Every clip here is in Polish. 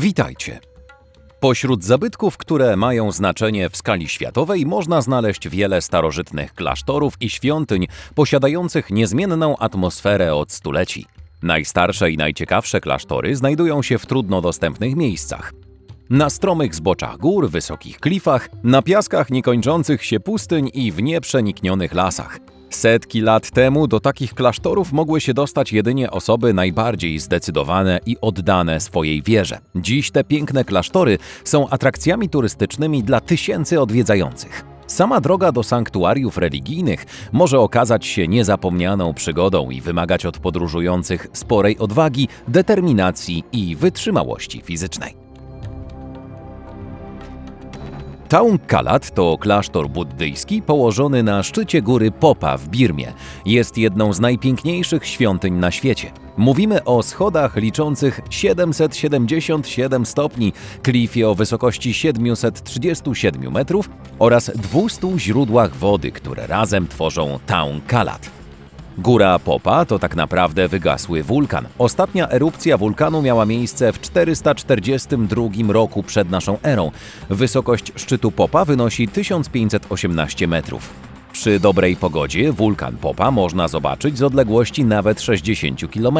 Witajcie. Pośród zabytków, które mają znaczenie w skali światowej, można znaleźć wiele starożytnych klasztorów i świątyń posiadających niezmienną atmosferę od stuleci. Najstarsze i najciekawsze klasztory znajdują się w trudno dostępnych miejscach. Na stromych zboczach gór, wysokich klifach, na piaskach niekończących się pustyń i w nieprzeniknionych lasach. Setki lat temu do takich klasztorów mogły się dostać jedynie osoby najbardziej zdecydowane i oddane swojej wierze. Dziś te piękne klasztory są atrakcjami turystycznymi dla tysięcy odwiedzających. Sama droga do sanktuariów religijnych może okazać się niezapomnianą przygodą i wymagać od podróżujących sporej odwagi, determinacji i wytrzymałości fizycznej. Taung Kalat to klasztor buddyjski położony na szczycie góry Popa w Birmie. Jest jedną z najpiękniejszych świątyń na świecie. Mówimy o schodach liczących 777 stopni, klifie o wysokości 737 metrów oraz 200 źródłach wody, które razem tworzą Taung Kalat. Góra Popa to tak naprawdę wygasły wulkan. Ostatnia erupcja wulkanu miała miejsce w 442 roku przed naszą erą. Wysokość szczytu Popa wynosi 1518 metrów. Przy dobrej pogodzie wulkan Popa można zobaczyć z odległości nawet 60 km.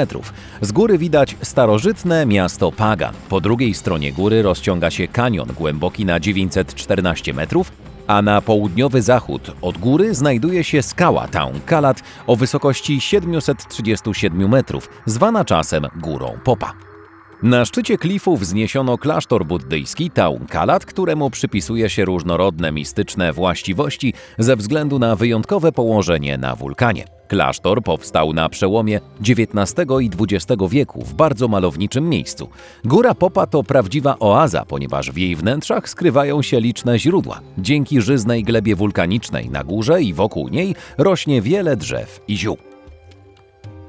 Z góry widać starożytne miasto Pagan. Po drugiej stronie góry rozciąga się kanion głęboki na 914 metrów, a na południowy zachód od góry znajduje się skała Town Kalat o wysokości 737 metrów, zwana czasem Górą Popa. Na szczycie klifu wzniesiono klasztor buddyjski Taung Kalat, któremu przypisuje się różnorodne mistyczne właściwości ze względu na wyjątkowe położenie na wulkanie. Klasztor powstał na przełomie XIX i XX wieku w bardzo malowniczym miejscu. Góra Popa to prawdziwa oaza, ponieważ w jej wnętrzach skrywają się liczne źródła. Dzięki żyznej glebie wulkanicznej na górze i wokół niej rośnie wiele drzew i ziół.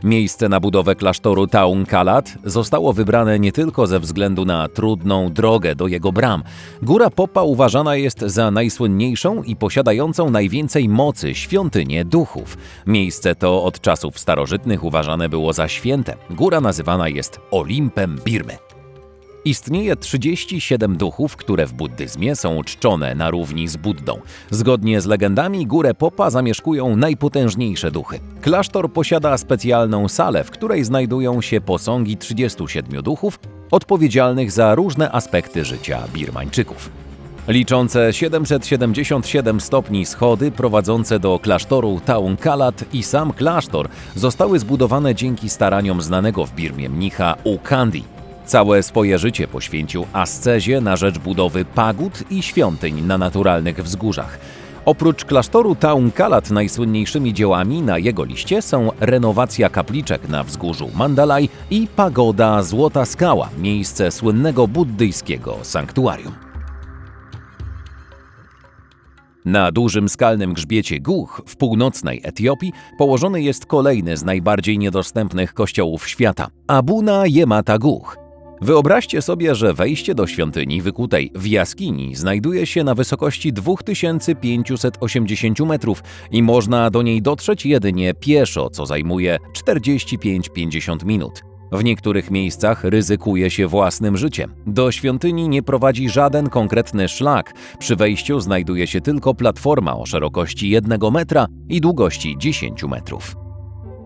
Miejsce na budowę klasztoru Taung Kalat zostało wybrane nie tylko ze względu na trudną drogę do jego bram. Góra Popa uważana jest za najsłynniejszą i posiadającą najwięcej mocy świątynię duchów. Miejsce to od czasów starożytnych uważane było za święte. Góra nazywana jest Olimpem Birmy. Istnieje 37 duchów, które w buddyzmie są czczone na równi z Buddą. Zgodnie z legendami górę Popa zamieszkują najpotężniejsze duchy. Klasztor posiada specjalną salę, w której znajdują się posągi 37 duchów odpowiedzialnych za różne aspekty życia Birmańczyków. Liczące 777 stopni schody prowadzące do klasztoru Taung Kalat i sam klasztor zostały zbudowane dzięki staraniom znanego w Birmie mnicha U Kandi. Całe swoje życie poświęcił ascezie na rzecz budowy pagód i świątyń na naturalnych wzgórzach. Oprócz klasztoru Taung Kalat najsłynniejszymi dziełami na jego liście są renowacja kapliczek na wzgórzu Mandalay i pagoda Złota Skała, miejsce słynnego buddyjskiego sanktuarium. Na dużym skalnym grzbiecie Guch w północnej Etiopii położony jest kolejny z najbardziej niedostępnych kościołów świata – Abuna Yemata Guch. Wyobraźcie sobie, że wejście do świątyni wykutej w jaskini znajduje się na wysokości 2580 metrów i można do niej dotrzeć jedynie pieszo, co zajmuje 45-50 minut. W niektórych miejscach ryzykuje się własnym życiem. Do świątyni nie prowadzi żaden konkretny szlak. Przy wejściu znajduje się tylko platforma o szerokości 1 metra i długości 10 metrów.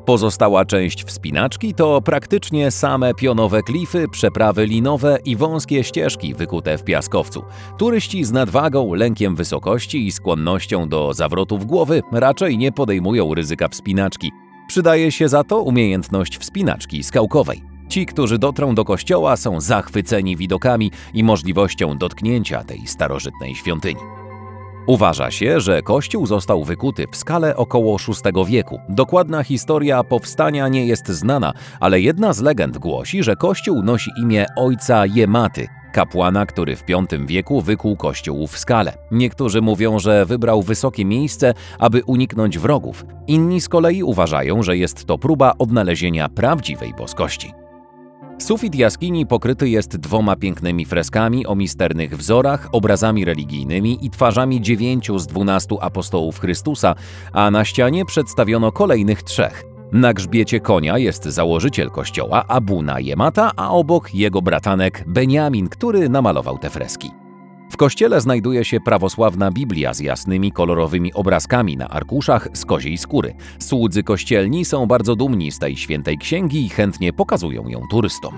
Pozostała część wspinaczki to praktycznie same pionowe klify, przeprawy linowe i wąskie ścieżki wykute w piaskowcu. Turyści z nadwagą, lękiem wysokości i skłonnością do zawrotów głowy raczej nie podejmują ryzyka wspinaczki. Przydaje się za to umiejętność wspinaczki skałkowej. Ci, którzy dotrą do kościoła, są zachwyceni widokami i możliwością dotknięcia tej starożytnej świątyni. Uważa się, że kościół został wykuty w skale około VI wieku. Dokładna historia powstania nie jest znana, ale jedna z legend głosi, że kościół nosi imię ojca Jematy, kapłana, który w V wieku wykuł kościół w skale. Niektórzy mówią, że wybrał wysokie miejsce, aby uniknąć wrogów. Inni z kolei uważają, że jest to próba odnalezienia prawdziwej boskości. Sufit jaskini pokryty jest dwoma pięknymi freskami o misternych wzorach, obrazami religijnymi i twarzami dziewięciu z dwunastu apostołów Chrystusa, a na ścianie przedstawiono kolejnych trzech. Na grzbiecie konia jest założyciel kościoła Abuna Jemata, a obok jego bratanek Beniamin, który namalował te freski. W kościele znajduje się prawosławna Biblia z jasnymi, kolorowymi obrazkami na arkuszach z koziej skóry. Słudzy kościelni są bardzo dumni z tej świętej księgi i chętnie pokazują ją turystom.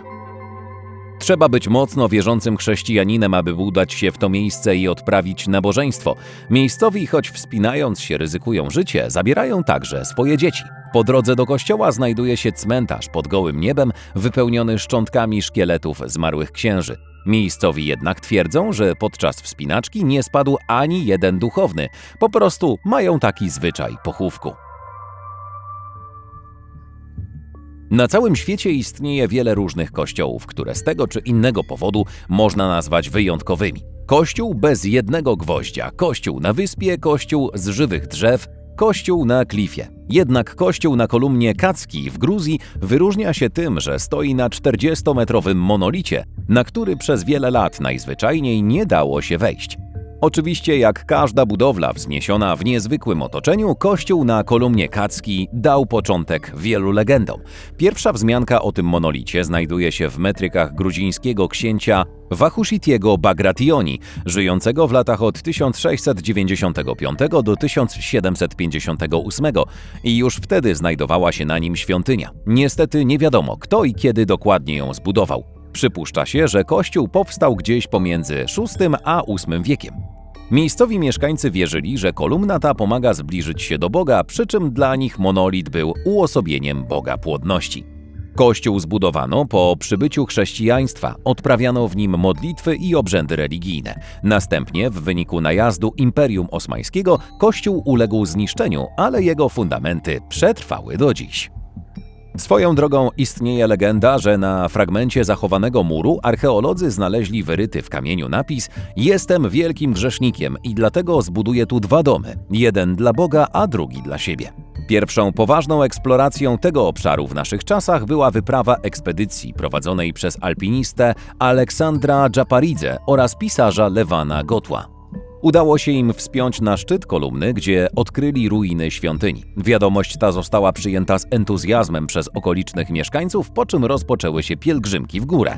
Trzeba być mocno wierzącym chrześcijaninem, aby udać się w to miejsce i odprawić nabożeństwo. Miejscowi, choć wspinając się ryzykują życie, zabierają także swoje dzieci. Po drodze do kościoła znajduje się cmentarz pod gołym niebem, wypełniony szczątkami szkieletów zmarłych księży. Miejscowi jednak twierdzą, że podczas wspinaczki nie spadł ani jeden duchowny, po prostu mają taki zwyczaj pochówku. Na całym świecie istnieje wiele różnych kościołów, które z tego czy innego powodu można nazwać wyjątkowymi. Kościół bez jednego gwoździa, kościół na wyspie, kościół z żywych drzew, kościół na klifie. Jednak kościół na kolumnie Kacki w Gruzji wyróżnia się tym, że stoi na 40-metrowym monolicie, na który przez wiele lat najzwyczajniej nie dało się wejść. Oczywiście, jak każda budowla wzniesiona w niezwykłym otoczeniu, kościół na kolumnie Kacki dał początek wielu legendom. Pierwsza wzmianka o tym monolicie znajduje się w metrykach gruzińskiego księcia Wahushitiego Bagrationi, żyjącego w latach od 1695 do 1758 i już wtedy znajdowała się na nim świątynia. Niestety nie wiadomo, kto i kiedy dokładnie ją zbudował. Przypuszcza się, że kościół powstał gdzieś pomiędzy VI a VIII wiekiem. Miejscowi mieszkańcy wierzyli, że kolumna ta pomaga zbliżyć się do Boga, przy czym dla nich monolit był uosobieniem Boga płodności. Kościół zbudowano po przybyciu chrześcijaństwa, odprawiano w nim modlitwy i obrzędy religijne. Następnie, w wyniku najazdu Imperium Osmańskiego, kościół uległ zniszczeniu, ale jego fundamenty przetrwały do dziś. Swoją drogą istnieje legenda, że na fragmencie zachowanego muru archeolodzy znaleźli wyryty w kamieniu napis Jestem wielkim grzesznikiem i dlatego zbuduję tu dwa domy, jeden dla Boga, a drugi dla siebie. Pierwszą poważną eksploracją tego obszaru w naszych czasach była wyprawa ekspedycji prowadzonej przez alpinistę Aleksandra Dżaparidze oraz pisarza Lewana Gotła. Udało się im wspiąć na szczyt kolumny, gdzie odkryli ruiny świątyni. Wiadomość ta została przyjęta z entuzjazmem przez okolicznych mieszkańców, po czym rozpoczęły się pielgrzymki w górę.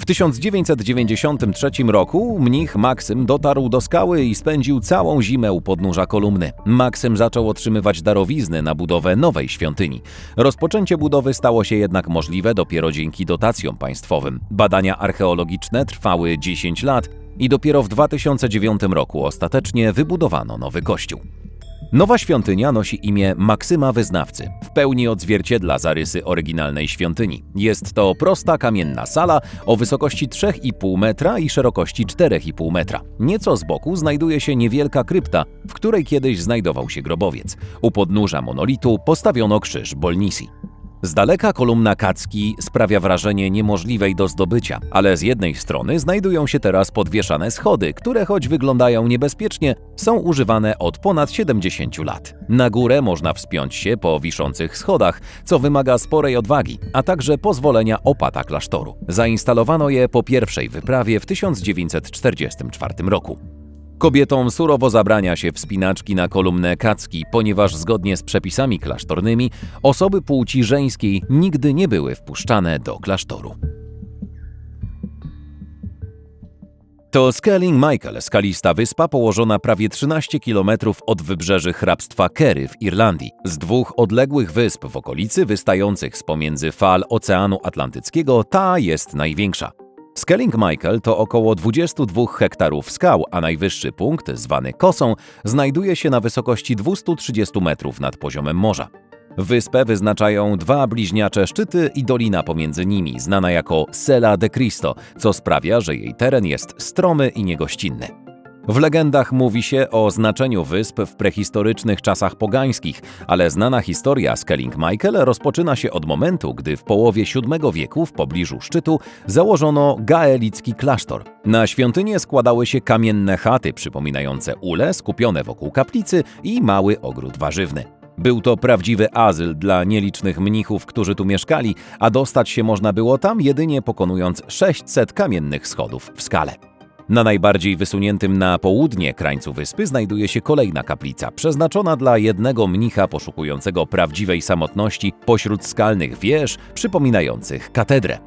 W 1993 roku mnich Maksym dotarł do skały i spędził całą zimę u podnóża kolumny. Maksym zaczął otrzymywać darowizny na budowę nowej świątyni. Rozpoczęcie budowy stało się jednak możliwe dopiero dzięki dotacjom państwowym. Badania archeologiczne trwały 10 lat i dopiero w 2009 roku ostatecznie wybudowano nowy kościół. Nowa świątynia nosi imię Maksyma Wyznawcy. W pełni odzwierciedla zarysy oryginalnej świątyni. Jest to prosta kamienna sala o wysokości 3,5 metra i szerokości 4,5 metra. Nieco z boku znajduje się niewielka krypta, w której kiedyś znajdował się grobowiec. U podnóża monolitu postawiono krzyż Bolnisi. Z daleka kolumna Kacki sprawia wrażenie niemożliwej do zdobycia, ale z jednej strony znajdują się teraz podwieszane schody, które choć wyglądają niebezpiecznie, są używane od ponad 70 lat. Na górę można wspiąć się po wiszących schodach, co wymaga sporej odwagi, a także pozwolenia opata klasztoru. Zainstalowano je po pierwszej wyprawie w 1944 roku. Kobietom surowo zabrania się wspinaczki na kolumnę kacki, ponieważ zgodnie z przepisami klasztornymi osoby płci żeńskiej nigdy nie były wpuszczane do klasztoru. To Skelling Michael, skalista wyspa położona prawie 13 km od wybrzeży hrabstwa Kerry w Irlandii. Z dwóch odległych wysp w okolicy wystających z pomiędzy fal Oceanu Atlantyckiego ta jest największa. Skelling Michael to około 22 hektarów skał, a najwyższy punkt, zwany Kosą, znajduje się na wysokości 230 metrów nad poziomem morza. Wyspę wyznaczają dwa bliźniacze szczyty i dolina pomiędzy nimi, znana jako Sela de Cristo, co sprawia, że jej teren jest stromy i niegościnny. W legendach mówi się o znaczeniu wysp w prehistorycznych czasach pogańskich, ale znana historia Skelling Michael rozpoczyna się od momentu, gdy w połowie VII wieku w pobliżu szczytu założono gaelicki klasztor. Na świątynię składały się kamienne chaty przypominające ule skupione wokół kaplicy i mały ogród warzywny. Był to prawdziwy azyl dla nielicznych mnichów, którzy tu mieszkali, a dostać się można było tam jedynie pokonując 600 kamiennych schodów w skale. Na najbardziej wysuniętym na południe krańcu wyspy znajduje się kolejna kaplica, przeznaczona dla jednego mnicha poszukującego prawdziwej samotności pośród skalnych wież przypominających katedrę.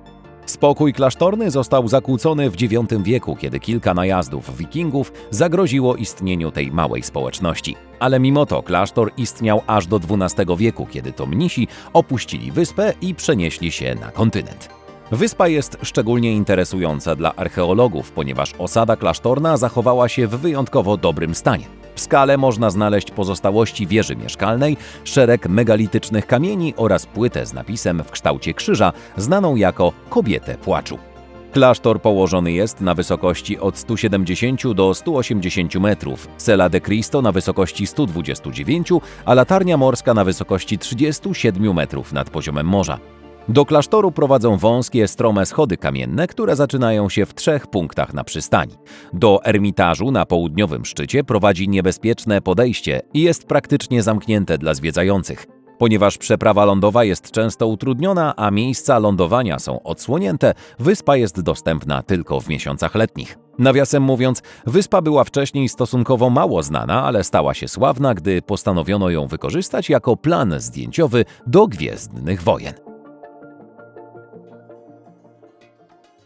Spokój klasztorny został zakłócony w IX wieku, kiedy kilka najazdów wikingów zagroziło istnieniu tej małej społeczności. Ale mimo to klasztor istniał aż do XII wieku, kiedy to mnisi opuścili wyspę i przenieśli się na kontynent. Wyspa jest szczególnie interesująca dla archeologów, ponieważ osada klasztorna zachowała się w wyjątkowo dobrym stanie. W skale można znaleźć pozostałości wieży mieszkalnej, szereg megalitycznych kamieni oraz płytę z napisem w kształcie krzyża, znaną jako Kobietę Płaczu. Klasztor położony jest na wysokości od 170 do 180 metrów, Sela de Cristo na wysokości 129, a latarnia morska na wysokości 37 metrów nad poziomem morza. Do klasztoru prowadzą wąskie, strome schody kamienne, które zaczynają się w trzech punktach na przystani. Do ermitażu na południowym szczycie prowadzi niebezpieczne podejście i jest praktycznie zamknięte dla zwiedzających. Ponieważ przeprawa lądowa jest często utrudniona, a miejsca lądowania są odsłonięte, wyspa jest dostępna tylko w miesiącach letnich. Nawiasem mówiąc, wyspa była wcześniej stosunkowo mało znana, ale stała się sławna, gdy postanowiono ją wykorzystać jako plan zdjęciowy do Gwiezdnych Wojen.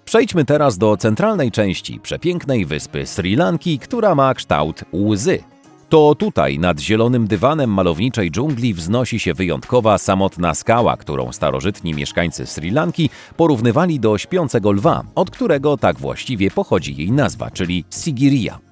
Przejdźmy teraz do centralnej części przepięknej wyspy Sri Lanki, która ma kształt łzy. To tutaj, nad zielonym dywanem malowniczej dżungli, wznosi się wyjątkowa, samotna skała, którą starożytni mieszkańcy Sri Lanki porównywali do śpiącego lwa, od którego tak właściwie pochodzi jej nazwa, czyli Sigiriya.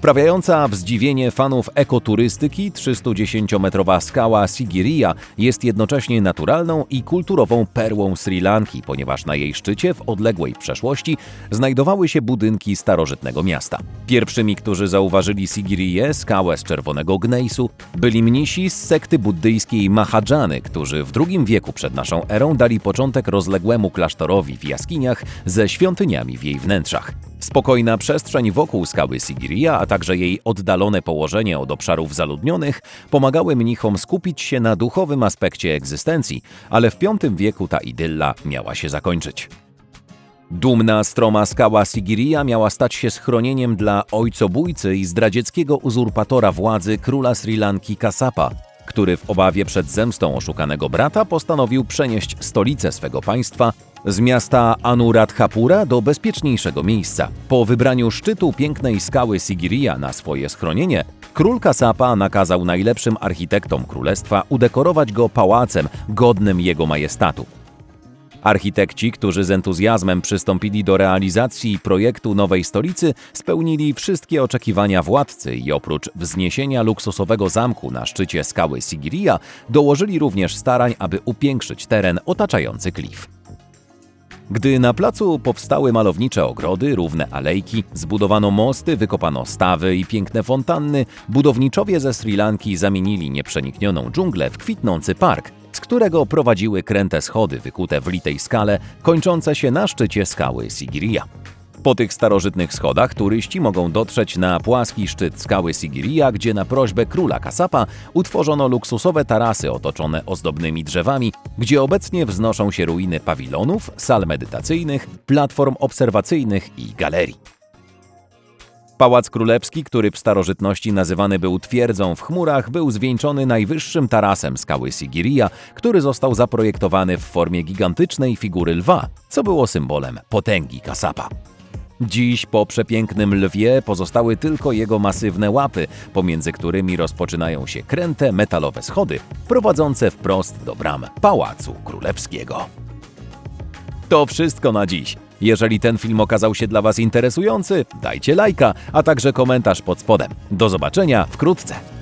Wprawiająca w zdziwienie fanów ekoturystyki 310-metrowa skała Sigiriya jest jednocześnie naturalną i kulturową perłą Sri Lanki, ponieważ na jej szczycie w odległej przeszłości znajdowały się budynki starożytnego miasta. Pierwszymi, którzy zauważyli Sigiriję, skałę z czerwonego gnejsu, byli mnisi z sekty buddyjskiej Mahadżany, którzy w II wieku przed naszą erą dali początek rozległemu klasztorowi w jaskiniach ze świątyniami w jej wnętrzach. Spokojna przestrzeń wokół skały Sigiriya, także jej oddalone położenie od obszarów zaludnionych pomagały mnichom skupić się na duchowym aspekcie egzystencji, ale w V wieku ta idylla miała się zakończyć. Dumna, stroma skała Sigiriya miała stać się schronieniem dla ojcobójcy i zdradzieckiego uzurpatora władzy króla Sri Lanki Kasapa, który w obawie przed zemstą oszukanego brata postanowił przenieść stolicę swego państwa z miasta Anuradhapura do bezpieczniejszego miejsca. Po wybraniu szczytu pięknej skały Sigiriya na swoje schronienie, król Kasapa nakazał najlepszym architektom królestwa udekorować go pałacem godnym jego majestatu. Architekci, którzy z entuzjazmem przystąpili do realizacji projektu nowej stolicy, spełnili wszystkie oczekiwania władcy i oprócz wzniesienia luksusowego zamku na szczycie skały Sigiriya, dołożyli również starań, aby upiększyć teren otaczający klif. Gdy na placu powstały malownicze ogrody, równe alejki, zbudowano mosty, wykopano stawy i piękne fontanny, budowniczowie ze Sri Lanki zamienili nieprzeniknioną dżunglę w kwitnący park, z którego prowadziły kręte schody wykute w litej skale, kończące się na szczycie skały Sigiriya. Po tych starożytnych schodach turyści mogą dotrzeć na płaski szczyt skały Sigiriya, gdzie na prośbę króla Kasapa utworzono luksusowe tarasy otoczone ozdobnymi drzewami, gdzie obecnie wznoszą się ruiny pawilonów, sal medytacyjnych, platform obserwacyjnych i galerii. Pałac Królewski, który w starożytności nazywany był twierdzą w chmurach, był zwieńczony najwyższym tarasem skały Sigiriya, który został zaprojektowany w formie gigantycznej figury lwa, co było symbolem potęgi Kasapa. Dziś po przepięknym lwie pozostały tylko jego masywne łapy, pomiędzy którymi rozpoczynają się kręte metalowe schody prowadzące wprost do bram Pałacu Królewskiego. To wszystko na dziś. Jeżeli ten film okazał się dla Was interesujący, dajcie lajka, a także komentarz pod spodem. Do zobaczenia wkrótce.